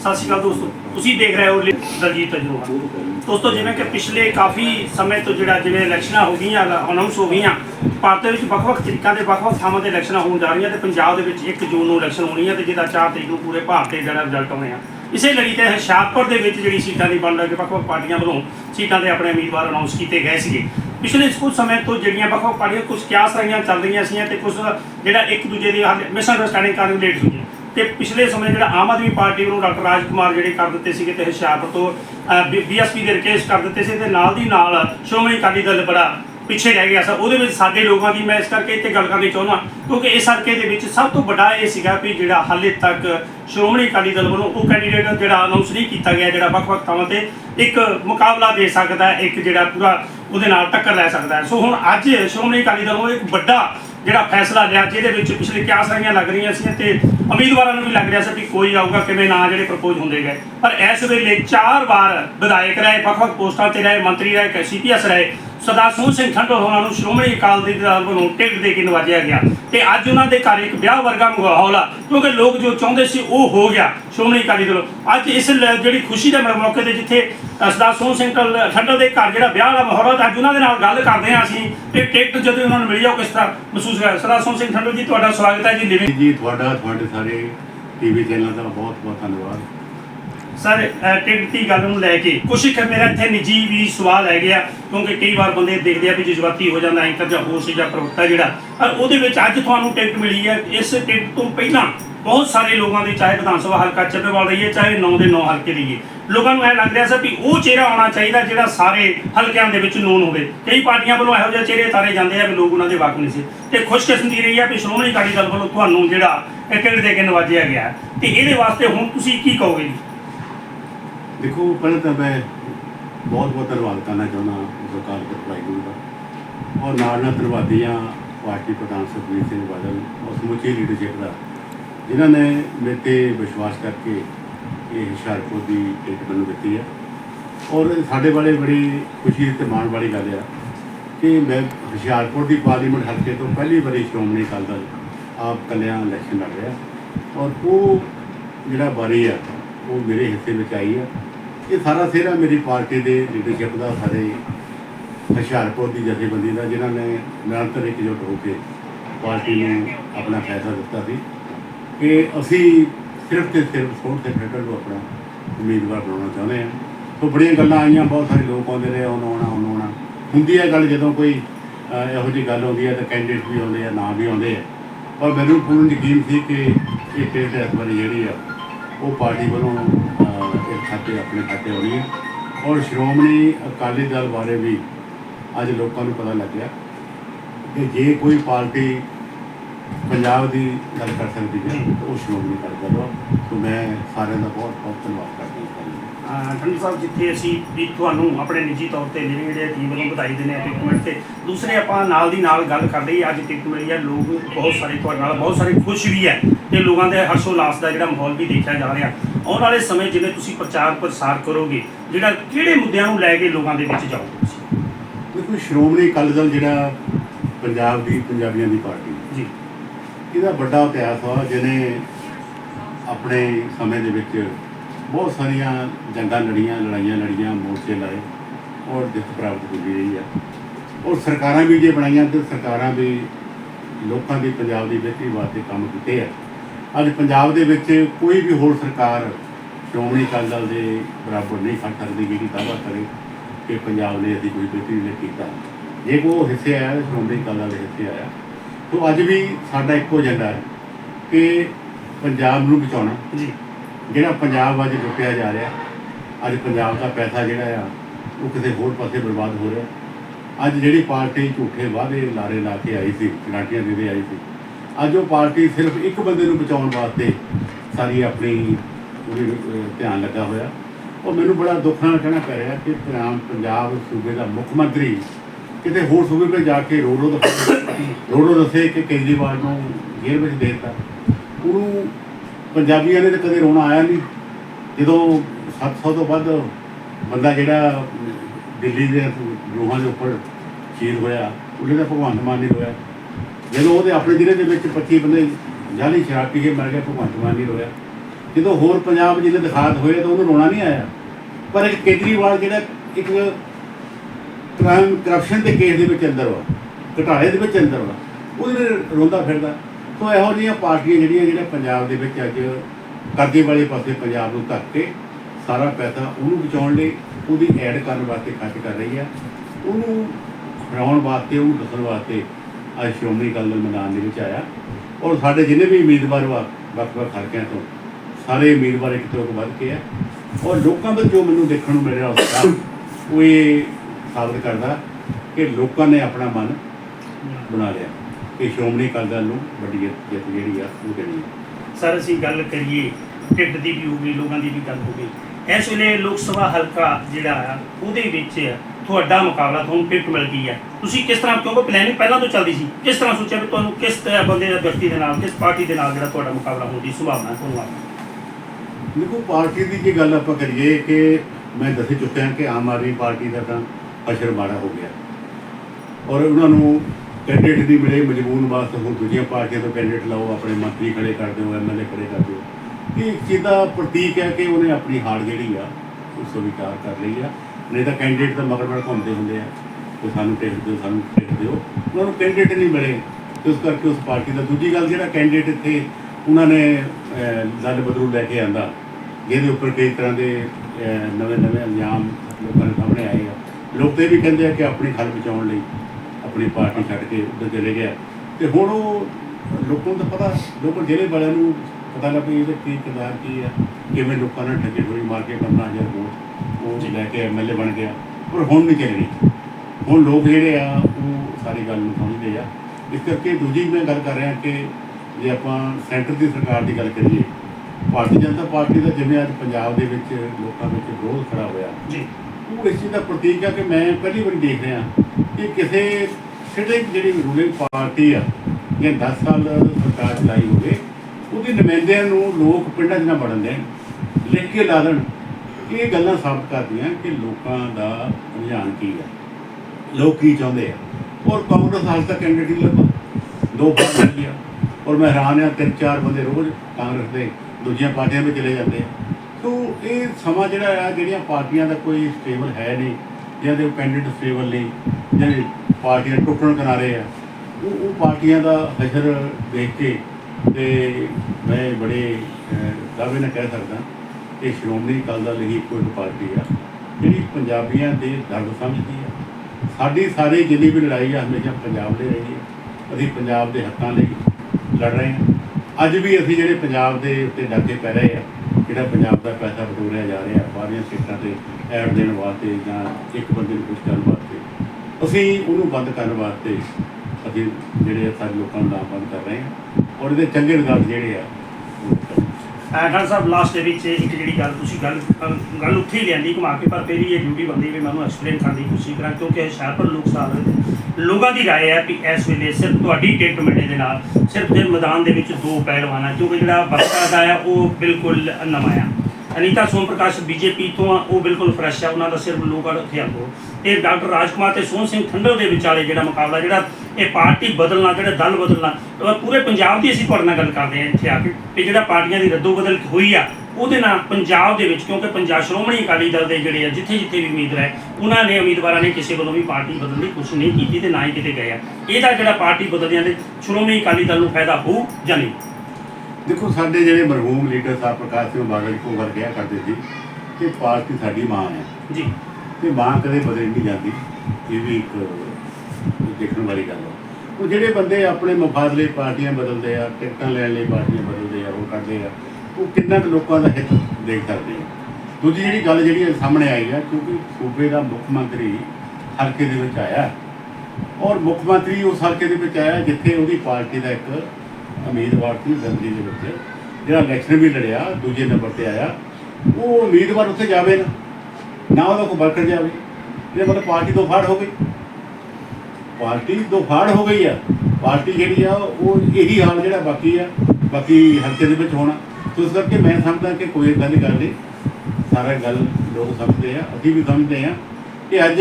ਸਤਿ ਸ਼੍ਰੀ ਅਕਾਲ ਦੋਸਤੋ, ਤੁਸੀਂ ਦੇਖ ਰਹੇ ਹੋ ਦਲਜੀਤ ਤਜਰਬਾ ਦੋਸਤੋ, ਜਿਵੇਂ ਕਿ ਪਿਛਲੇ ਕਾਫੀ ਸਮੇਂ ਤੋਂ ਜਿਹੜਾ ਜਿਵੇਂ ਇਲੈਕਸ਼ਨਾਂ ਹੋ ਗਈਆਂ ਅਨਾਉਂਸ ਹੋ ਗਈਆਂ, ਭਾਰਤ ਦੇ ਵਿੱਚ ਵੱਖ-ਵੱਖ ਤਰੀਕਾਂ ਦੇ, ਵੱਖ-ਵੱਖ ਥਾਵਾਂ ਤੇ ਇਲੈਕਸ਼ਨਾਂ ਹੋਣ ਜਾ ਰਹੀਆਂ ਤੇ ਪੰਜਾਬ ਦੇ ਵਿੱਚ 1 ਜੂਨ ਨੂੰ ਇਲੈਕਸ਼ਨ ਹੋਣੀ ਹੈ ਤੇ ਜਿਹਦਾ 4 ਤਰੀਕ ਨੂੰ ਪੂਰੇ ਭਾਰਤ ਤੇ ਜਿਹੜਾ ਰਿਜ਼ਲਟ ਆਉਣੇ ਆ। ਇਸੇ ਲੜੀ ਤੇ ਹੁਸ਼ਿਆਰਪੁਰ ਦੇ ਵਿੱਚ ਜਿਹੜੀ ਸੀਟਾਂ ਦੀ ਬਣ ਲੱਗੇ, ਵੱਖ-ਵੱਖ ਪਾਰਟੀਆਂ ਵੱਲੋਂ ਸੀਟਾਂ ਦੇ ਆਪਣੇ ਉਮੀਦਵਾਰ ਅਨਾਉਂਸ ਕੀਤੇ ਗਏ ਸੀਗੇ। ਪਿਛਲੇ ਕੁਝ ਸਮੇਂ ਤੋਂ ਜਿਹੜੀਆਂ ਵੱਖ-ਵੱਖ ਪਾਰਟੀਆਂ, ਕੁਝ ਕਿਆਸ ਰਹੀਆਂ ਚੱਲ ਰਹੀਆਂ ਸੀਗੀਆਂ ਤੇ ਕੁਝ ਜਿਹੜਾ ਇੱਕ ਦੂਜੇ ਦੀ ਮਿਸਅੰਡਰਸਟੈਂਡਿੰਗ ਕਾਰਨ ਲੇਟ ਹੋਈਆਂ ਤੇ ਪਿਛਲੇ ਸਮੇਂ ਜਿਹੜਾ ਆਮ ਆਦਮੀ ਪਾਰਟੀ ਵੱਲੋਂ ਡਾਕਟਰ ਰਾਜ ਕੁਮਾਰ ਜਿਹੜੇ ਕਰ ਦਿੱਤੇ ਸੀਗੇ ਤੇ ਹੁਸ਼ਿਆਰਪੁਰ ਤੋਂ ਬੀਐਸਪੀ ਦੇ ਰਿਕੇਸ਼ ਕਰ ਦਿੱਤੇ ਸੀ ਤੇ ਨਾਲ ਦੀ ਨਾਲ ਸ਼੍ਰੋਮਣੀ ਅਕਾਲੀ ਦਲ ਬੜਾ ਪਿੱਛੇ ਰਹਿ ਗਿਆ ਸੀ। ਉਹਦੇ ਵਿੱਚ ਸਾਡੇ ਲੋਕਾਂ ਦੀ ਮੈਂ ਇਸ ਕਰਕੇ ਇੱਥੇ ਗੱਲ ਕਰਨੀ ਚਾਹੁੰਦਾ, ਕਿਉਂਕਿ ਇਸ ਹਲਕੇ ਦੇ ਵਿੱਚ ਸਭ ਤੋਂ ਵੱਡਾ ਇਹ ਸੀਗਾ ਵੀ ਜਿਹੜਾ ਹਾਲੇ ਤੱਕ ਸ਼੍ਰੋਮਣੀ ਅਕਾਲੀ ਦਲ ਵੱਲੋਂ ਉਹ ਕੈਂਡੀਡੇਟ ਜਿਹੜਾ ਅਨਾਉਂਸ ਨਹੀਂ ਕੀਤਾ ਗਿਆ, ਜਿਹੜਾ ਵੱਖ-ਵੱਖ ਥਾਵਾਂ ਤੇ ਇੱਕ ਮੁਕਾਬਲਾ ਦੇ ਸਕਦਾ, ਇੱਕ ਜਿਹੜਾ ਪੂਰਾ ਉਹਦੇ ਨਾਲ ਟੱਕਰ ਲੈ ਸਕਦਾ। ਹੈ ਸੋ ਹੁਣ ਅੱਜ ਸ਼੍ਰੋਮਣੀ ਅਕਾਲੀ ਦਲ ਵੱਲੋਂ ਇੱਕ ਵੱਡਾ ਜਿਹੜਾ ਫੈਸਲਾ ਲਿਆ, ਜਿਹਦੇ ਵਿੱਚ ਪਿਛਲੇ ਕਿਆ ਰਹੀਆਂ ਲੱਗ ਰਹੀਆਂ ਸੀ ਤੇ ਉਮੀਦਵਾਰਾਂ ਨੂੰ ਵੀ ਲੱਗ ਰਿਹਾ ਸੀ ਕਿ ਕੋਈ ਆਊਗਾ, ਕਿਵੇਂ ਨਾ ਜਿਹੜੇ ਪ੍ਰਪੋਜ਼ ਹੁੰਦੇ ਗਏ। ਪਰ ਇਸ ਵੇਲੇ ਚਾਰ ਵਾਰ ਵਿਧਾਇਕ ਰਹੇ, ਵੱਖ-ਵੱਖ ਪੋਸਟਾਂ ਤੇ ਰਹੇ, ਮੰਤਰੀ ਰਹੇ ਸੀਪੀਐਸ ਰਹੇ। ਸਰਦਾਰ ਸੋਹਣ ਸਿੰਘ ਠੰਡੋ ਹੋਰਾਂ ਨੂੰ ਸ਼੍ਰੋਮਣੀ ਅਕਾਲੀ ਦਲ ਵੱਲੋਂ ਟਿਕਟ ਦੇ ਕੇ ਨਵਾਜਿਆ ਗਿਆ। ਤੇ ਅੱਜ ਉਹਨਾਂ ਦੇ ਘਰ ਇੱਕ ਵਿਆਹ ਵਰਗਾ ਮਾਹੌਲ ਆ, ਕਿਉਂਕਿ ਲੋਕ ਜੋ ਚਾਹੁੰਦੇ ਸੀ ਉਹ ਹੋ ਗਿਆ ਸ਼੍ਰੋਮਣੀ ਅਕਾਲੀ ਦਲ। ਅੱਜ ਇਸ ਜਿਹੜੀ ਖੁਸ਼ੀ ਦੇ ਮੌਕੇ ਤੇ ਜਿੱਥੇ ਸਰਦਾਰ ਸੋਹਣ ਸਿੰਘ ਠੱਲ- ਠੰਡੋ ਦੇ ਘਰ ਜਿਹੜਾ ਵਿਆਹ ਦਾ ਮਾਹੌਲ ਆ ਤਾਂ ਅੱਜ ਉਹਨਾਂ ਦੇ ਨਾਲ ਗੱਲ ਕਰਦੇ ਹਾਂ ਅਸੀਂ ਤੇ ਟਿਕਟ ਜਦੋਂ ਉਹਨਾਂ ਨੂੰ ਮਿਲੀ ਆ ਉਹ ਕਿਸ ਤਰ੍ਹਾਂ ਮਹਿਸੂਸ ਹੋਇਆ? ਸਰਦਾਰ ਸੋਹਣ ਸਿੰਘ ਠੰਡੋ ਜੀ ਤੁਹਾਡਾ ਸਵਾਗਤ ਹੈ ਜੀ ਲਿਵਿੰਗ ਜੀ ਤੁਹਾਡਾ ਤੁਹਾਡੇ ਸਾਰੇ ਟੀਵੀ ਚੈਨਲ ਦਾ ਬਹੁਤ ਬਹੁਤ ਧੰਨਵਾਦ। ਸਰ ਟਿਕਟ ਦੀ ਗੱਲ ਨੂੰ ਲੈ ਕੇ ਕੁਛ ਇੱਕ ਮੇਰਾ ਇੱਥੇ ਨਿੱਜੀ ਵੀ ਸਵਾਲ ਹੈ ਗਿਆ ਕਿਉਂਕਿ ਕਈ ਵਾਰ ਬੰਦੇ ਦੇਖਦੇ ਆ ਵੀ ਜਜ਼ਬਾਤੀ ਹੋ ਜਾਂਦਾ ਐਂਕਰ ਜਾਂ ਹੋਸਟ ਜਾਂ ਪ੍ਰਵਕਤਾ ਜਿਹੜਾ। ਪਰ ਉਹਦੇ ਵਿੱਚ ਅੱਜ ਤੁਹਾਨੂੰ ਟਿਕਟ ਮਿਲੀ ਹੈ। ਇਸ ਟਿਕਟ ਤੋਂ ਪਹਿਲਾਂ ਬਹੁਤ ਸਾਰੇ ਲੋਕਾਂ ਦੀ ਚਾਹੇ ਵਿਧਾਨ ਸਭਾ ਹਲਕਾ ਚੱਬੇਵਾਲ ਰਹੀ ਹੈ ਚਾਹੇ 9 ਦੇ 9 ਹਲਕੇ ਰਹੀ ਹੈ। ਲੋਕਾਂ ਨੂੰ ਇਹ ਲੱਗ ਰਿਹਾ ਸੀ ਵੀ ਉਹ ਚਿਹਰਾ ਆਉਣਾ ਚਾਹੀਦਾ ਜਿਹੜਾ ਸਾਰੇ ਹਲਕਿਆਂ ਦੇ ਵਿੱਚ ਨੂਨ ਹੋਵੇ। ਕਈ ਪਾਰਟੀਆਂ ਵੱਲੋਂ ਇਹੋ ਜਿਹੇ ਚਿਹਰੇ ਤਾਰੇ ਜਾਂਦੇ ਆ ਵੀ ਲੋਕ ਉਹਨਾਂ ਦੇ ਵਾਕ ਨਹੀਂ ਸੀ। ਤੇ ਖੁਸ਼ਕਿਸਮਤੀ ਰਹੀ ਹੈ ਵੀ ਸ਼੍ਰੋਮਣੀ ਅਕਾਲੀ ਦਲ ਵੱਲੋਂ ਤੁਹਾਨੂੰ ਜਿਹੜਾ ਟਿਕਟ ਦੇ ਕੇ ਨਵਾਜਿਆ ਗਿਆ। ਹੈ। ਤੇ ਇਹਦੇ ਵਾਸਤੇ ਹੁਣ ਤੁਸੀਂ ਕੀ ਕਹੋਗੇ ਜੀ? ਦੇਖੋ, ਪਹਿਲਾਂ ਤਾਂ ਮੈਂ ਬਹੁਤ ਬਹੁਤ ਧੰਨਵਾਦ ਕਰਨਾ ਚਾਹੁੰਦਾ ਸਰਕਾਰ ਦੇ ਵਾਹਿਗੁਰੂ ਦਾ। ਔਰ ਨਾਲ ਨਾਲ ਧੰਨਵਾਦੀ ਹਾਂ ਪਾਰਟੀ ਪ੍ਰਧਾਨ ਸੁਖਬੀਰ ਸਿੰਘ ਬਾਦਲ ਔਰ ਸਮੁੱਚੀ ਲੀਡਰਸ਼ਿਪ ਦਾ, ਜਿਨ੍ਹਾਂ ਨੇ ਮੇਰੇ ਤੇ ਵਿਸ਼ਵਾਸ ਕਰਕੇ ਇਹ ਹੁਸ਼ਿਆਰਪੁਰ ਦੀ ਟਿਕਟ ਮੈਨੂੰ ਦਿੱਤੀ ਹੈ। ਔਰ ਸਾਡੇ ਵਾਲੇ ਬੜੀ ਖੁਸ਼ੀ ਤੇ ਮਾਣ ਵਾਲੀ ਗੱਲ ਆ ਕਿ ਮੈਂ ਹੁਸ਼ਿਆਰਪੁਰ ਦੀ ਪਾਰਲੀਮੈਂਟ ਹਲਕੇ ਤੋਂ ਪਹਿਲੀ ਵਾਰੀ ਸ਼੍ਰੋਮਣੀ ਅਕਾਲੀ ਦਲ, ਆਪ ਕਲਿਆਣ ਇਲੈਕਸ਼ਨ ਲੜ ਰਿਹਾ। ਔਰ ਉਹ ਜਿਹੜਾ ਵਾਰੀ ਆ ਉਹ ਮੇਰੇ ਹਿੱਸੇ ਵਿੱਚ ਆਈ ਆ ਇਹ ਸਾਰਾ ਸਿਹਰਾ ਮੇਰੀ ਪਾਰਟੀ ਦੇ ਲੀਡਰਸ਼ਿਪ ਦਾ ਸਾਰੇ ਹੁਸ਼ਿਆਰਪੁਰ ਦੀ ਜਥੇਬੰਦੀ ਦਾ, ਜਿਨ੍ਹਾਂ ਨੇ ਨਿਰੰਤਰ ਇਕਜੁੱਟ ਹੋ ਕੇ ਪਾਰਟੀ ਨੂੰ ਆਪਣਾ ਫੈਸਲਾ ਦਿੱਤਾ ਸੀ। ਕਿ ਅਸੀਂ ਸਿਰਫ ਤੇ ਸਿਰਫ ਸੋਹਣ ਤੇ ਫੈਡਰਲ ਨੂੰ ਆਪਣਾ ਉਮੀਦਵਾਰ ਬਣਾਉਣਾ ਚਾਹੁੰਦੇ ਹਾਂ ਸੋ ਬੜੀਆਂ ਗੱਲਾਂ ਆਈਆਂ ਬਹੁਤ ਸਾਰੇ ਲੋਕ ਆਉਂਦੇ ਨੇ ਉਹਨੂੰ ਆਉਣਾ ਉਹਨੂੰ ਆਉਣਾ। ਹੁੰਦੀ ਹੈ ਗੱਲ ਜਦੋਂ ਕੋਈ ਇਹੋ ਜਿਹੀ ਗੱਲ ਹੁੰਦੀ ਹੈ ਤਾਂ ਕੈਂਡੀਡੇਟ ਵੀ ਆਉਂਦੇ ਆ ਨਾ ਵੀ ਆਉਂਦੇ ਆ। ਪਰ ਮੈਨੂੰ ਪੂਰਨ ਯਕੀਨ ਸੀ ਕਿ ਇਹ ਟਿਕਟ ਇਸ ਵਾਰੀ ਜਿਹੜੀ ਆ ਉਹ ਪਾਰਟੀ ਵੱਲੋਂ ਅਹ, ਇਸ ਖਾਤੇ ਆਪਣੇ ਖਾਤੇ ਆਉਣੀ ਹੈ ਔਰ ਸ਼੍ਰੋਮਣੀ ਅਕਾਲੀ ਦਲ ਬਾਰੇ ਵੀ ਅੱਜ ਲੋਕਾਂ ਨੂੰ ਪਤਾ ਲੱਗਿਆ ਕਿ ਜੇ ਕੋਈ ਪਾਰਟੀ ਪੰਜਾਬ ਦੀ ਗੱਲ ਕਰ ਸਕਦੀ ਹੈ। ਤਾਂ ਉਹ ਸ਼੍ਰੋਮਣੀ ਅਕਾਲੀ ਦਲ ਸੋ ਮੈਂ ਸਾਰਿਆਂ ਦਾ ਬਹੁਤ ਬਹੁਤ ਧੰਨਵਾਦ ਕਰਦਾ ਹਾਂ। ਠੰਡੀ ਸਾਹਿਬ ਜਿੱਥੇ ਅਸੀਂ ਵੀ ਤੁਹਾਨੂੰ ਆਪਣੇ ਨਿੱਜੀ ਤੌਰ ਤੇ ਲਿਵਿੰਗ ਇੰਡੀਆ ਟੀਮ ਵੱਲੋਂ ਵਧਾਈ ਦਿੰਦੇ ਹਾਂ ਟ੍ਰੀਟਮੈਂਟ ਤੇ ਦੂਸਰੇ ਆਪਾਂ ਨਾਲ ਦੀ ਨਾਲ ਗੱਲ ਕਰ ਲਈ ਅੱਜ ਟਿਕਟ ਮਿਲੀ ਹੈ ਲੋਕ ਬਹੁਤ ਸਾਰੇ ਤੁਹਾਡੇ ਨਾਲ ਬਹੁਤ ਸਾਰੇ ਖੁਸ਼ ਵੀ ਹੈ ਤੇ ਲੋਕਾਂ ਦੇ ਹਰਸ਼ੋਲਾਸ ਦਾ ਜਿਹੜਾ ਮਾਹੌਲ ਵੀ ਦੇਖਿਆ ਜਾ ਰਿਹਾ। ਆਉਣ ਵਾਲੇ ਸਮੇਂ ਜਿਵੇਂ ਤੁਸੀਂ ਪ੍ਰਚਾਰ ਪ੍ਰਸਾਰ ਕਰੋਗੇ ਜਿਹੜਾ ਕਿਹੜੇ ਮੁੱਦਿਆਂ ਨੂੰ ਲੈ ਕੇ ਲੋਕਾਂ ਦੇ ਵਿੱਚ ਜਾਓਗੇ ਤੁਸੀਂ? ਦੇਖੋ ਸ਼੍ਰੋਮਣੀ ਅਕਾਲੀ ਦਲ ਜਿਹੜਾ ਪੰਜਾਬ ਦੀ ਪੰਜਾਬੀਆਂ ਦੀ ਪਾਰਟੀ ਇਹਦਾ ਵੱਡਾ ਇਤਿਹਾਸ ਆ, ਜਿਹਨੇ ਆਪਣੇ ਸਮੇਂ ਦੇ ਵਿੱਚ ਬਹੁਤ ਸਾਰੀਆਂ ਜੰਗਾਂ ਲੜੀਆਂ, ਲੜਾਈਆਂ, ਲੜੀਆਂ, ਮੋਰਚੇ ਲਾਏ ਔਰ ਜਿੱਤ ਪ੍ਰਾਪਤ ਕੀਤੀ ਰਹੀ ਆ। ਔਰ ਸਰਕਾਰਾਂ ਵੀ ਜੇ ਬਣਾਈਆਂ ਤੇ ਸਰਕਾਰਾਂ ਵੀ ਲੋਕਾਂ ਦੀ, ਪੰਜਾਬ ਦੀ ਬਿਹਤਰੀ ਵਾਸਤੇ ਕੰਮ ਕੀਤੇ ਆ। ਅੱਜ ਪੰਜਾਬ ਦੇ ਵਿੱਚ ਕੋਈ ਵੀ ਹੋਰ ਸਰਕਾਰ ਸ਼੍ਰੋਮਣੀ ਅਕਾਲੀ ਦਲ ਦੇ ਬਰਾਬਰ ਨਹੀਂ ਖੜ ਸਕਦੀ, ਜਿਹੜੀ ਦਾਅਵਾ ਕਰੇ ਕਿ ਪੰਜਾਬ ਨੇ ਅਸੀਂ ਕੋਈ ਬਿਹਤਰੀ ਨਹੀਂ ਕੀਤਾ। ਜੇ ਕੋ ਉਹ ਹਿੱਸੇ ਆਇਆ, ਸ਼੍ਰੋਮਣੀ ਅਕਾਲੀ ਦਲ ਦੇ ਹਿੱਸੇ ਆਇਆ ਤੋ ਅੱਜ ਵੀ ਸਾਡਾ ਇੱਕੋ ਏਜੰਡਾ ਹੈ ਕਿ ਪੰਜਾਬ ਨੂੰ ਬਚਾਉਣਾ। ਜੀ। ਜਿਹੜਾ ਪੰਜਾਬ ਅੱਜ ਲੁੱਟਿਆ ਜਾ ਰਿਹਾ ਅੱਜ ਪੰਜਾਬ ਦਾ ਪੈਸਾ ਜਿਹੜਾ ਆ ਉਹ ਕਿਸੇ ਹੋਰ ਪਾਸੇ ਬਰਬਾਦ ਹੋ ਰਿਹਾ। ਅੱਜ ਜਿਹੜੀ ਪਾਰਟੀ ਝੂਠੇ ਵਾਅਦੇ ਲਾਰੇ ਲਾ ਕੇ ਆਈ ਸੀ ਗਾਰੰਟੀਆਂ ਦੇ ਦੇ ਆਈ ਸੀ ਅੱਜ ਉਹ ਪਾਰਟੀ ਸਿਰਫ ਇੱਕ ਬੰਦੇ ਨੂੰ ਬਚਾਉਣ ਵਾਸਤੇ ਸਾਰੀ ਆਪਣੀ ਅਹ, ਧਿਆਨ ਲੱਗਾ ਹੋਇਆ। ਉਹ ਮੈਨੂੰ ਬੜਾ ਦੁੱਖ ਨਾਲ ਕਹਿਣਾ ਪੈ ਰਿਹਾ ਕਿ ਪੰਜਾਬ ਪੰਜਾਬ ਸੂਬੇ ਦਾ ਮੁੱਖ ਮੰਤਰੀ ਕਿਤੇ ਹੋਰ ਸੂਬੇ 'ਤੇ ਜਾ ਕੇ ਰੋ ਰੋ ਦੱਸੇ ਰੋੜੋ ਰੋ ਦੱਸੇ ਕਿ ਕੇਜਰੀਵਾਲ ਨੂੰ ਜੇਲ੍ਹ ਵਿੱਚ ਦੇ ਦਿੱਤਾ। ਉਹਨੂੰ ਪੰਜਾਬੀਆਂ ਨੇ ਤਾਂ ਕਦੇ ਰੋਣਾ ਆਇਆ ਨਹੀਂ। ਜਦੋਂ 700 ਤੋਂ ਵੱਧ ਬੰਦਾ ਜਿਹੜਾ ਦਿੱਲੀ ਦੇ ਰੋਹਾਂ ਦੇ ਉੱਪਰ ਸ਼ਹੀਦ ਹੋਇਆ, ਉਹਦੇ ਤਾਂ ਭਗਵੰਤ ਮਾਨ ਨਹੀਂ ਹੋਇਆ ਜਦੋਂ ਉਹਦੇ ਆਪਣੇ ਜ਼ਿਲ੍ਹੇ ਦੇ ਵਿੱਚ 25 ਬੰਦੇ ਜਾਲੀ ਸ਼ਰਾਬ ਪੀ ਕੇ ਮਰ ਗਏ, ਭਗਵੰਤ ਮਾਨ ਨਹੀਂ ਹੋਇਆ ਜਦੋਂ ਹੋਰ ਪੰਜਾਬ ਜ਼ਿਲ੍ਹੇ ਦਿਖਾਤ ਹੋਏ ਤਾਂ ਉਹਨੂੰ ਰੋਣਾ ਨਹੀਂ ਆਇਆ। ਪਰ ਇੱਕ ਕੇਜਰੀਵਾਲ ਜਿਹੜਾ ਇੱਕ ਕ੍ਰਾਈਮ ਕਰਪਸ਼ਨ ਦੇ ਕੇਸ ਦੇ ਵਿੱਚ ਅੰਦਰ ਵਾ ਘਟਾਲੇ ਦੇ ਵਿੱਚ ਅੰਦਰ ਵਾ। ਉਹਦੇ ਨਾਲ ਰੋਂਦਾ ਫਿਰਦਾ। ਸੋ ਇਹੋ ਜਿਹੀਆਂ ਪਾਰਟੀਆਂ ਜਿਹੜੀਆਂ ਜਿਹੜਾ ਪੰਜਾਬ ਦੇ ਵਿੱਚ ਅੱਜ ਕਰਜ਼ੇ ਵਾਲੇ ਪਾਸੇ ਪੰਜਾਬ ਨੂੰ ਧੱਕ ਕੇ ਸਾਰਾ ਪੈਸਾ ਉਹਨੂੰ ਬਚਾਉਣ ਲਈ ਉਹਦੀ ਐਡ ਕਰਨ ਵਾਸਤੇ ਖਰਚ ਕਰ ਰਹੀ ਆ। ਉਹਨੂੰ ਹਰਾਉਣ ਵਾਸਤੇ, ਉਹਨੂੰ ਦੱਸਣ ਵਾਸਤੇ ਅੱਜ ਸ਼੍ਰੋਮਣੀ ਅਕਾਲੀ ਦਲ ਮੈਦਾਨ ਦੇ ਵਿੱਚ ਆਇਆ। ਔਰ ਸਾਡੇ ਜਿੰਨੇ ਵੀ ਉਮੀਦਵਾਰ ਵਾ, ਵੱਖ-ਵੱਖ ਹਲਕਿਆਂ ਤੋਂ, ਸਾਰੇ ਉਮੀਦਵਾਰ ਇੱਕ ਤੋਂ ਇੱਕ ਵੱਧ ਕੇ ਆ। ਔਰ ਲੋਕਾਂ ਦਾ ਜੋ ਮੈਨੂੰ ਦੇਖਣ ਨੂੰ ਮਿਲ ਰਿਹਾ ਉਤਸ਼ਾਹ ਉਹ ਇਹ ਸਾਬਤ ਕਰਦਾ ਕਿ ਲੋਕਾਂ ਨੇ ਆਪਣਾ ਮਨ ਬਣਾ ਲਿਆ। ਕਿ ਸ਼੍ਰੋਮਣੀ ਦਲ ਨੂੰ ਵੱਡੀ ਜਿੱਤ ਜਿਹੜੀ ਆ ਉਹ ਦੇਣੀ ਹੈ ਸਰ ਅਸੀਂ ਗੱਲ ਕਰੀਏ ਢਿੱਡ ਦੀ ਵੀ ਹੋ ਗਈ ਲੋਕਾਂ ਦੀ ਵੀ ਗੱਲ ਹੋ ਗਈ ਇਸ ਵੇਲੇ ਲੋਕ ਸਭਾ ਹਲਕਾ ਜਿਹੜਾ ਆ ਉਹਦੇ ਵਿੱਚ ਤੁਹਾਡਾ ਮੁਕਾਬਲਾ ਤੁਹਾਨੂੰ ਫਿੱਟ ਮਿਲ ਗਈ ਹੈ ਤੁਸੀਂ ਕਿਸ ਤਰ੍ਹਾਂ ਕਿਉਂਕਿ ਪਲੈਨਿੰਗ ਪਹਿਲਾਂ ਤੋਂ ਚੱਲਦੀ ਸੀ ਕਿਸ ਤਰ੍ਹਾਂ ਸੋਚਿਆ ਵੀ ਤੁਹਾਨੂੰ ਕਿਸ ਤਰ੍ਹਾਂ ਬੰਦੇ ਦਾ ਵਿਅਕਤੀ ਦੇ ਨਾਲ ਕਿਸ ਪਾਰਟੀ ਦੇ ਨਾਲ ਜਿਹੜਾ ਤੁਹਾਡਾ ਮੁਕਾਬਲਾ ਹੋਣ ਦੀ ਸੰਭਾਵਨਾ ਹੈ ਤੁਹਾਨੂੰ ਆ ਦੇਖੋ ਪਾਰਟੀ ਦੀ ਜੇ ਗੱਲ ਆਪਾਂ ਕਰੀਏ ਕਿ ਮੈਂ ਦੱਸ ਚੁੱਕਿਆ ਕਿ ਆਮ ਆਦਮੀ ਪਾਰਟੀ ਦਾ ਤਾਂ ਅਸ਼ਰ ਮਾੜਾ ਹੋ ਗਿਆ। ਔਰ ਉਹਨਾਂ ਨੂੰ ਕੈਂਡੀਡੇਟ ਦੀ ਮਿਲੇ ਮਜਬੂਰ ਵਾਸਤੇ ਹੁਣ ਦੂਜੀਆਂ ਪਾਰਟੀਆਂ ਤੋਂ ਕੈਂਡੀਡੇਟ ਲਾਓ, ਆਪਣੇ ਮੰਤਰੀ ਖੜੇ ਕਰ ਦਿਓ ਐਮਐਲਏ ਖੜੇ ਕਰ ਦਿਓ। ਇਹ ਇੱਕ ਚੀਜ਼ ਦਾ ਪ੍ਰਤੀਕ ਹੈ ਕਿ ਉਹਨੇ ਆਪਣੀ ਹਾਰ ਜਿਹੜੀ ਆ ਉਹ ਸਵੀਕਾਰ ਕਰ ਲਈ ਆ। ਨਹੀਂ ਤਾਂ ਕੈਂਡੀਡੇਟ ਤਾਂ ਮਗਰ ਮਗਰ ਘੁੰਮਦੇ ਹੁੰਦੇ ਆ। ਕਿ ਸਾਨੂੰ ਟਿਕਟ ਦਿਓ, ਸਾਨੂੰ ਟਿਕਟ ਦਿਓ। ਉਹਨਾਂ ਨੂੰ ਕੈਂਡੀਡੇਟ ਨਹੀਂ ਮਿਲੇ। ਤੇ ਉਸ ਕਰਕੇ ਉਸ ਪਾਰਟੀ ਦਾ ਦੂਜੀ ਗੱਲ ਜਿਹੜਾ ਕੈਂਡੀਡੇਟ ਇੱਥੇ ਉਹਨਾਂ ਨੇ ਦਲ ਬਦਲੂ ਲੈ ਕੇ ਆਂਦਾ। ਜਿਹਦੇ ਉੱਪਰ ਕਈ ਤਰ੍ਹਾਂ ਦੇ ਨਵੇਂ ਨਵੇਂ ਇਲਜ਼ਾਮ ਲੋਕਾਂ ਦੇ ਸਾਹਮਣੇ ਆਏ ਆ। ਲੋਕ ਤੇ ਇਹ ਵੀ ਕਹਿੰਦੇ ਆ ਕਿ ਆਪਣੀ ਖਲ ਬਚਾਉਣ ਲਈ। ਆਪਣੀ ਪਾਰਟੀ ਛੱਡ ਕੇ ਉੱਧਰ ਚਲੇ ਗਿਆ। ਤੇ ਹੁਣ ਉਹ ਲੋਕਾਂ ਨੂੰ ਤਾਂ ਪਤਾ ਲੋਕਾਂ ਜ਼ਿਲ੍ਹੇ ਵਾਲਿਆਂ ਨੂੰ ਪਤਾ ਲੱਗ ਵੀ ਇਹਦੇ ਕੀ ਕਿਰਦਾਰ ਕੀ ਆ ਕਿਵੇਂ ਲੋਕਾਂ ਨਾਲ ਠੱਗੀ ਠੋਰੀ ਮਾਰ ਕੇ 15000 ਵੋਟ ਉਹ ਲੈ ਕੇ ਐਮਐਲਏ ਬਣ ਗਿਆ। ਪਰ ਹੁਣ ਨਹੀਂ ਚੱਲਣੀ ਹੁਣ ਲੋਕ ਜਿਹੜੇ ਆ ਉਹ ਸਾਰੀ ਗੱਲ ਨੂੰ ਸਮਝਦੇ ਆ। ਇਸ ਕਰਕੇ ਦੂਜੀ ਮੈਂ ਗੱਲ ਕਰ ਰਿਹਾ ਕਿ ਜੇ ਆਪਾਂ ਸੈਂਟਰ ਦੀ ਸਰਕਾਰ ਦੀ ਗੱਲ ਕਰੀਏ ਭਾਰਤੀ ਜਨਤਾ ਪਾਰਟੀ ਦਾ ਜਿਵੇਂ ਅੱਜ ਪੰਜਾਬ ਦੇ ਵਿੱਚ ਲੋਕਾਂ ਵਿੱਚ ਵਿਰੋਧ ਖੜਾ ਹੋਇਆ। ਜੀ। ਉਹ ਇਸ ਚੀਜ਼ ਦਾ ਪ੍ਰਤੀਕ ਹੈ ਕਿ ਮੈਂ ਪਹਿਲੀ ਵਾਰੀ ਦੇਖ ਰਿਹਾ। ਕਿ ਕਿਸੇ ਸਿਟਿੰਗ ਜਿਹੜੀ ਰੂਲਿੰਗ ਪਾਰਟੀ ਆ, ਜੇ 10 ਸਾਲ ਸਰਕਾਰ ਚਲਾਈ ਹੋਵੇ, ਉਹਦੇ ਨੁਮਾਇੰਦਿਆਂ ਨੂੰ ਲੋਕ ਪਿੰਡਾਂ 'ਚ ਨਾ ਵੜਨ ਦੇਣ, ਲਿਖ ਕੇ ਲਾ ਦੇਣ। ਇਹ ਗੱਲਾਂ ਸਾਬਤ ਕਰਦੀਆਂ ਕਿ ਲੋਕਾਂ ਦਾ ਰੁਝਾਨ ਕੀ ਹੈ ਲੋਕ ਕੀ ਚਾਹੁੰਦੇ ਆ? ਔਰ ਕਾਂਗਰਸ ਹਾਲ ਤੱਕ ਕੈਂਡੀਡੇਟ ਨਹੀਂ ਲੱਭਾ। ਦੋ ਬਾਰ ਲੱਗ ਔਰ ਮੈਂ ਹੈਰਾਨ ਆ, ਤਿੰਨ ਚਾਰ ਬੰਦੇ ਰੋਜ਼ ਕਾਂਗਰਸ ਦੇ ਦੂਜੀਆਂ ਪਾਰਟੀਆਂ ਵਿੱਚ ਚਲੇ ਜਾਂਦੇ ਆ। ਸੋ ਇਹ ਸਮਾਂ ਜਿਹੜਾ ਆ, ਜਿਹੜੀਆਂ ਪਾਰਟੀਆਂ ਦਾ ਕੋਈ ਸਟੇਬਲ ਹੈ ਨਹੀਂ ਜਾਂ ਦੇ ਕੈਂਡੀਡੇਟ ਸਟੇਬਲ ਨਹੀਂ ਜਾਂ ਪਾਰਟੀਆਂ ਟੁੱਟਣ ਕਿਨਾਰੇ ਆ, ਉਹ ਉਹ ਪਾਰਟੀਆਂ ਦਾ ਹਜ਼ਰ ਦੇਖ ਕੇ ਤੇ ਮੈਂ ਬੜੇ ਦਾਅਵੇ ਨਾਲ ਕਹਿ ਸਕਦਾ ਕਿ ਸ਼੍ਰੋਮਣੀ ਅਕਾਲੀ ਦਲ ਹੀ ਕੋਈ ਪਾਰਟੀ ਆ, ਜਿਹੜੀ ਪੰਜਾਬੀਆਂ ਦੇ ਦਰਦ ਸਮਝਦੀ ਆ। ਸਾਡੀ ਸਾਰੀ ਜਿੰਨੀ ਵੀ ਲੜਾਈ ਆ, ਹਮੇਸ਼ਾ ਪੰਜਾਬ ਲਈ ਰਹੀ ਹੈ ਅਸੀਂ ਪੰਜਾਬ ਦੇ ਹੱਕਾਂ ਲਈ ਲੜ ਰਹੇ ਹਾਂ ਅੱਜ ਵੀ ਅਸੀਂ ਜਿਹੜੇ ਪੰਜਾਬ ਦੇ ਉੱਤੇ ਡਾਕੇ ਪੈ ਰਹੇ ਆ ਜਿਹੜਾ ਪੰਜਾਬ ਦਾ ਪੈਸਾ ਬਟੋਰਿਆ ਜਾ ਰਿਹਾ ਬਾਹਰੀਆਂ ਸਟੇਟਾਂ ਤੇ ਐਡ ਦੇਣ ਵਾਸਤੇ ਜਾਂ ਇੱਕ ਬੰਦੇ ਨੂੰ ਕੁਝ ਕਰਨ ਵਾਸਤੇ, ਅਸੀਂ ਉਹਨੂੰ ਬੰਦ ਕਰਨ ਵਾਸਤੇ ਅਸੀਂ ਜਿਹੜੇ ਆ ਸਾਰੇ ਲੋਕਾਂ ਨੂੰ ਨਾਮ ਬੰਦ ਕਰ ਰਹੇ ਹਾਂ ਔਰ ਇਹਦੇ ਚੰਗੇ ਰਿਜ਼ਲਟ ਜਿਹੜੇ ਆ, ਉਹ ਡਾਕਟਰ ਸਾਹਿਬ ਲਾਸਟ ਦੇ ਵਿੱਚ ਇੱਕ ਜਿਹੜੀ ਗੱਲ ਤੁਸੀਂ ਗੱਲ ਗੱਲ ਉੱਥੇ ਹੀ ਲਿਆਂਦੀ ਘੁਮਾ ਕੇ, ਪਰ ਫਿਰ ਵੀ ਇਹ ਡਿਊਟੀ ਬੰਦੀ ਵੀ ਮੈਨੂੰ ਐਕਸਪਲੇਨ ਕਰਨ ਦੀ ਕੋਸ਼ਿਸ਼ ਕਰਾਂ, ਕਿਉਂਕਿ ਸ਼ਹਿਰ ਹੁਸ਼ਿਆਰਪੁਰ ਲੋਕ ਸਭਾ ਲੋਕਾਂ ਦੀ رائے ਹੈ ਕਿ ਇਸ ਵੇਲੇ ਸਿਰਫ ਤੁਹਾਡੀ ਟਿਕਟ ਮਿਲਣੇ ਦੇ ਨਾਲ ਸਿਰਫ ਦੇ ਮੈਦਾਨ ਦੇ ਵਿੱਚ ਦੋ ਪਹਿਲਵਾਨ ਆ ਕਿਉਂਕਿ ਜਿਹੜਾ ਬਸਤਾ ਦਾ ਆ ਉਹ ਬਿਲਕੁਲ ਨਵਾਂ ਆ ਅਨੀਤਾ ਸੋਮ ਪ੍ਰਕਾਸ਼ ਬੀਜੇਪੀ ਤੋਂ ਆ ਉਹ ਬਿਲਕੁਲ ਫਰੈਸ਼ ਆ ਉਹਨਾਂ ਦਾ ਸਿਰਫ ਲੋਕਾਂ ਦਾ ਹਥਿਆਰ ਤੇ ਡਾਕਟਰ ਰਾਜਕੁਮਾਰ ਤੇ ਸੋਹਣ ਸਿੰਘ ਠੰਡਲ ਦੇ ਵਿਚਾਲੇ ਜਿਹੜਾ ਮੁਕਾਬਲਾ ਜਿਹੜਾ ਇਹ ਪਾਰਟੀ ਬਦਲਣਾ ਜਿਹੜਾ ਦਲ ਬਦਲਣਾ ਉਹ ਪੂਰੇ ਪੰਜਾਬ ਦੀ ਅਸੀਂ ਤੁਹਾਡੇ ਨਾਲ ਗੱਲ ਕਰਦੇ ਹਾਂ ਇੱਥੇ ਆ ਕੇ ਕਿ ਜਿਹੜਾ ਪਾਰਟੀਆਂ ਦੀ ਰੱਦੋ ਬਦਲ ਹੋਈ ਆ ਉਹਦੇ ਨਾਲ ਪੰਜਾਬ ਦੇ ਵਿੱਚ ਕਿਉਂਕਿ ਪੰਜਾਬ ਸ਼੍ਰੋਮਣੀ ਅਕਾਲੀ ਦਲ ਦੇ ਜਿਹੜੇ ਆ ਜਿੱਥੇ ਜਿੱਥੇ ਵੀ ਉਮੀਦਵਾਰ ਹੈ ਉਹਨਾਂ ਨੇ ਉਮੀਦਵਾਰਾਂ ਨੇ ਕਿਸੇ ਵੱਲੋਂ ਵੀ ਪਾਰਟੀ ਬਦਲਣ ਦੀ ਕੋਸ਼ਿਸ਼ ਨਹੀਂ ਕੀਤੀ ਤੇ ਨਾ ਹੀ ਕਿਤੇ ਗਏ ਆ। ਇਹਦਾ ਜਿਹੜਾ ਪਾਰਟੀ ਬਦਲਦਿਆਂ ਦੇ ਸ਼੍ਰੋਮਣੀ ਅਕਾਲੀ ਦਲ ਨੂੰ ਫਾਇਦਾ ਹੋਊ ਜਾਂ ਨਹੀਂ? ਦੇਖੋ ਸਾਡੇ ਜਿਹੜੇ ਮਰਹੂਮ ਲੀਡਰ ਸਾਹਿਬ ਪ੍ਰਕਾਸ਼ ਸਿੰਘ ਬਾਦਲ ਕੋ ਵਰ ਕਿਹਾ ਕਰਦੇ ਸੀ ਕਿ ਪਾਰਟੀ ਸਾਡੀ ਮਾਂ ਹੈ। ਜੀ। ਤੇ ਮਾਂ ਕਦੇ ਬਦਲ ਨਹੀਂ ਜਾਂਦੀ ਇਹ ਵੀ ਇੱਕ ਦੇਖਣ ਵਾਲੀ ਗੱਲ ਹੈ। ਉਹ ਜਿਹੜੇ ਬੰਦੇ ਆਪਣੇ ਮਫਾਦ ਲਈ ਪਾਰਟੀਆਂ ਬਦਲਦੇ ਆ ਟਿਕਟਾਂ ਲੈਣ ਲਈ ਪਾਰਟੀਆਂ ਬਦਲਦੇ ਆ ਉਹ ਕਰਦੇ ਆ। ਉਹ ਕਿੰਨਾ ਕੁ ਲੋਕਾਂ ਦਾ ਹਿੱਤ ਦੇਖ ਸਕਦੇ ਆ ਦੂਜੀ ਜਿਹੜੀ ਗੱਲ ਜਿਹੜੀ ਇਹ ਸਾਹਮਣੇ ਆਈ ਆ, ਕਿਉਂਕਿ ਸੂਬੇ ਦਾ ਮੁੱਖ ਮੰਤਰੀ ਹਲਕੇ ਦੇ ਵਿੱਚ ਆਇਆ। ਔਰ ਮੁੱਖ ਮੰਤਰੀ ਉਸ ਹਲਕੇ ਦੇ ਵਿੱਚ ਆਇਆ ਜਿੱਥੇ ਉਹਦੀ ਪਾਰਟੀ ਦਾ ਇੱਕ ਉਮੀਦਵਾਰ ਸੀ ਦੰਦੀ ਦੇ ਵਿੱਚ, ਜਿਹੜਾ ਇਲੈਕਸ਼ਨ ਵੀ ਲੜਿਆ, ਦੂਜੇ ਨੰਬਰ ਤੇ ਆਇਆ। ਉਹ ਉਮੀਦਵਾਰ ਉੱਥੇ ਜਾਵੇ ਨਾ ਨਾ ਉਹਦਾ ਕੋਈ ਵਰਕਰ ਜਾਵੇ ਇਹ ਮਤਲਬ ਪਾਰਟੀ ਤੋਂ ਫਾੜ ਹੋ ਗਈ। ਪਾਰਟੀ ਤੋਂ ਫਾੜ ਹੋ ਗਈ ਆ। ਪਾਰਟੀ ਜਿਹੜੀ ਆ, ਉਹ ਇਹੀ ਹਾਲ ਜਿਹੜਾ ਬਾਕੀ ਆ, ਬਾਕੀ ਹਲਕੇ ਦੇ ਵਿੱਚ ਹੋਣਾ। ਸੋ ਇਸ ਕਰਕੇ ਮੈਂ ਸਮਝਦਾ ਕਿ ਕੋਈ ਏਦਾਂ ਦੀ ਗੱਲ ਨਹੀਂ। ਸਾਰਾ ਗੱਲ ਲੋਕ ਸਮਝਦੇ ਆ ਅਸੀਂ ਵੀ ਸਮਝਦੇ ਆ ਕਿ ਅੱਜ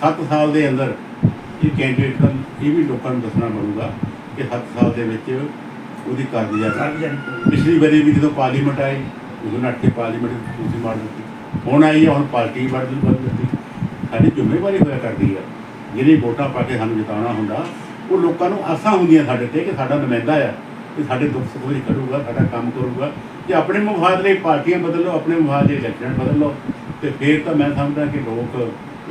7 ਸਾਲ ਦੇ ਅੰਦਰ ਇਹ ਕੈਂਡੀਡੇਟ ਦਾ ਇਹ ਵੀ ਲੋਕਾਂ ਨੂੰ ਦੱਸਣਾ ਪੜੂਗਾ ਕਿ 7 ਸਾਲ ਦੇ ਵਿੱਚ ਉਹਦੀ ਕਾਰਗੁਜ਼ਾਰੀ ਪਿਛਲੀ ਵਾਰੀ ਵੀ ਜਦੋਂ ਪਾਰਲੀਮੈਂਟ ਆਈ ਉਦੋਂ ਨੱਟ ਕੇ ਪਾਰਲੀਮੈਂਟ ਦੀ ਕੁਰਸੀ ਮਾਰ ਦਿੱਤੀ। ਹੁਣ ਆਈ ਹੁਣ ਪਾਰਟੀ ਬਦਲ ਦਿੱਤੀ। ਸਾਡੀ ਜ਼ਿੰਮੇਵਾਰੀ ਹੋਇਆ ਕਰਦੀ ਆ। ਜਿਹੜੇ ਵੋਟਾਂ ਪਾ ਕੇ ਸਾਨੂੰ ਜਿਤਾਉਣਾ ਹੁੰਦਾ ਉਹ ਲੋਕਾਂ ਨੂੰ ਆਸਾਂ ਹੁੰਦੀਆਂ ਸਾਡੇ ਤੇ ਕਿ ਸਾਡਾ ਨੁਮਾਇੰਦਾ ਆ ਕਿ ਸਾਡੇ ਦੁੱਖ ਸੁੱਖ ਵਿੱਚ ਖੜੂਗਾ ਸਾਡਾ ਕੰਮ ਕਰੂਗਾ। ਜੇ ਆਪਣੇ ਮੁਫਾਦ ਲਈ ਪਾਰਟੀਆਂ ਬਦਲ ਲਓ ਆਪਣੇ ਮੁਫਾਦ ਲਈ ਇਲੈਕਸ਼ਨ ਬਦਲ। ਲਓ ਤੇ ਫਿਰ ਤਾਂ ਮੈਂ ਸਮਝਦਾ ਕਿ ਲੋਕ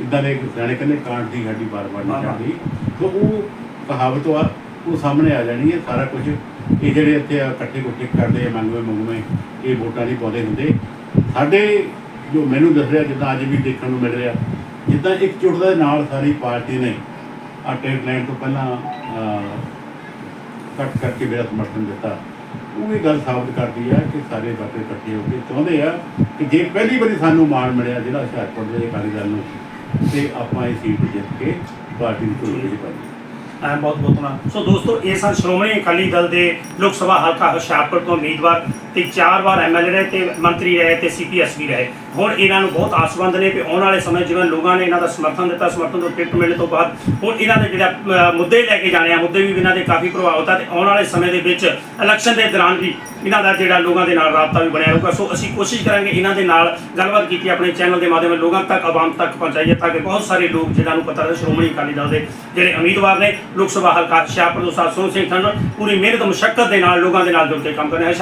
ਇਦਾਂ ਦੇ ਸਿਆਣੇ ਕਹਿੰਦੇ ਕਾਂਟ ਦੀ ਸਾਡੀ ਬਾਰ-ਬਾਰ ਨਹੀਂ। ਚੱਲਦੀ। ਤਾਂ ਉਹ ਕਹਾਵਤ ਆ ਉਹ ਸਾਹਮਣੇ ਆ ਜਾਣੀ ਹੈ ਸਾਰਾ ਕੁਝ। ਇਹ ਜਿਹੜੇ ਇੱਥੇ ਆ ਇਕੱਠੇ ਕੁੱਠੇ ਕਰਦੇ ਆ ਮੰਗਵੇਂ ਮੰਗਵੇਂ ਇਹ ਵੋਟਾਂ ਨਹੀਂ ਪਾਉਂਦੇ ਹੁੰਦੇ। ਸਾਡੇ ਜੋ ਮੈਨੂੰ ਦੱਸ ਰਿਹਾ ਜਿੱਦਾਂ ਅੱਜ ਵੀ ਦੇਖਣ ਨੂੰ ਮਿਲ ਰਿਹਾ ਜਿੱਦਾਂ ਇੱਕ ਝੁੱਟ ਦੇ ਨਾਲ ਸਾਰੀ ਪਾਰਟੀ ਨੇ ਆ ਟੈਂਟ ਲਾਈਨ ਤੋਂ ਪਹਿਲਾਂ ਕੱਟ ਕਰਕੇ ਮੇਰਾ ਸਮਰਥਨ ਦਿੱਤਾ। ਉਹ ਇਹ ਗੱਲ ਸਾਬਤ ਕਰਦੀ ਹੈ ਕਿ ਸਾਰੇ ਬਾਤੇ ਇਕੱਠੇ ਹੋ ਕੇ ਚਾਹੁੰਦੇ ਆ ਕਿ ਜੇ ਪਹਿਲੀ ਵਾਰੀ ਸਾਨੂੰ ਮਾਣ ਮਿਲਿਆ ਜਿਹੜਾ ਹੁਸ਼ਿਆਰਪੁਰ ਦੇ ਅਕਾਲੀ ਦਲ ਨੂੰ, ਤੇ ਆਪਾਂ ਇਹ ਸੀਟ ਜਿੱਤ ਕੇ ਪਾਰਟੀ ਨੂੰ ਤੋੜ ਕੇ ਪਾਈਏ ਬਹੁਤ ਬਹੁਤ ਸੋ ਦੋਸਤੋ, ਇਹ ਸਨ ਸ਼੍ਰੋਮਣੀ ਅਕਾਲੀ ਦਲ ਦੇ ਲੋਕ ਸਭਾ ਹਲਕਾ ਹੁਸ਼ਿਆਰਪੁਰ ਤੋਂ ਉਮੀਦਵਾਰ ਤੇ ਚਾਰ ਵਾਰ ਐਮਐਲਏ ਰਹੇ ਤੇ ਮੰਤਰੀ ਰਹੇ ਤੇ ਸੀਪੀਐਸ ਵੀ ਰਹੇ। ਹੁਣ ਇਹਨਾਂ ਨੂੰ ਬਹੁਤ ਆਸਵੰਦ ਨੇ ਕਿ ਆਉਣ ਵਾਲੇ ਸਮੇਂ ਜਿਵੇਂ ਲੋਕਾਂ ਨੇ ਇਹਨਾਂ ਦਾ ਸਮਰਥਨ ਦਿੱਤਾ, ਸਮਰਥਨ ਤੋਂ ਟਿਕਟ ਮਿਲਣ ਤੋਂ ਬਾਅਦ ਹੁਣ ਇਹਨਾਂ ਦੇ ਜਿਹੜਾ ਮੁੱਦੇ ਲੈ ਕੇ ਜਾਣੇ ਆ, ਮੁੱਦੇ ਵੀ ਇਹਨਾਂ ਦੇ ਕਾਫੀ ਪ੍ਰਭਾਵਿਤ ਆ ਤੇ ਆਉਣ ਵਾਲੇ ਸਮੇਂ ਦੇ ਵਿੱਚ ਇਲੈਕਸ਼ਨ ਦੇ ਦੌਰਾਨ ਵੀ ਇਹਨਾਂ ਦਾ ਜਿਹੜਾ ਲੋਕਾਂ ਦੇ ਨਾਲ ਰਾਬਤਾ ਵੀ ਬਣਿਆ ਰਹੂਗਾ। ਸੋ ਅਸੀਂ ਕੋਸ਼ਿਸ਼ ਕਰਾਂਗੇ ਇਹਨਾਂ ਦੇ ਨਾਲ ਗੱਲਬਾਤ ਕੀਤੀ ਆਪਣੇ ਚੈਨਲ ਦੇ ਮਾਧਿਅਮ ਨਾਲ, ਲੋਕਾਂ ਤੱਕ, ਆਵਾਮ ਤੱਕ ਪਹੁੰਚਾਈਏ ਤਾਂ ਕਿ ਬਹੁਤ ਸਾਰੇ ਲੋਕ ਜਿਹਨਾਂ ਨੂੰ ਪਤਾ ਰਹੇ ਸ਼੍ਰੋਮਣੀ ਅਕਾਲੀ ਦਲ ਦੇ ਜਿਹੜੇ ਉਮੀਦਵਾਰ ਨੇ, ਲੋਕ ਸਭਾ ਹਲਕਾ ਹੁਸ਼ਿਆਰਪੁਰ ਤੋਂ ਸਾਧ ਸਿੰਘ ਠੰਡ, ਪੂਰੀ ਮਿਹਨਤ, ਮੁਸ਼ੱਕਤ ਦੇ ਨਾਲ ਲੋਕਾਂ ਦੇ ਨਾਲ ਜੁੜ ਕੇ ਕੰਮ ਕਰ ਰਹੇ ਹਨ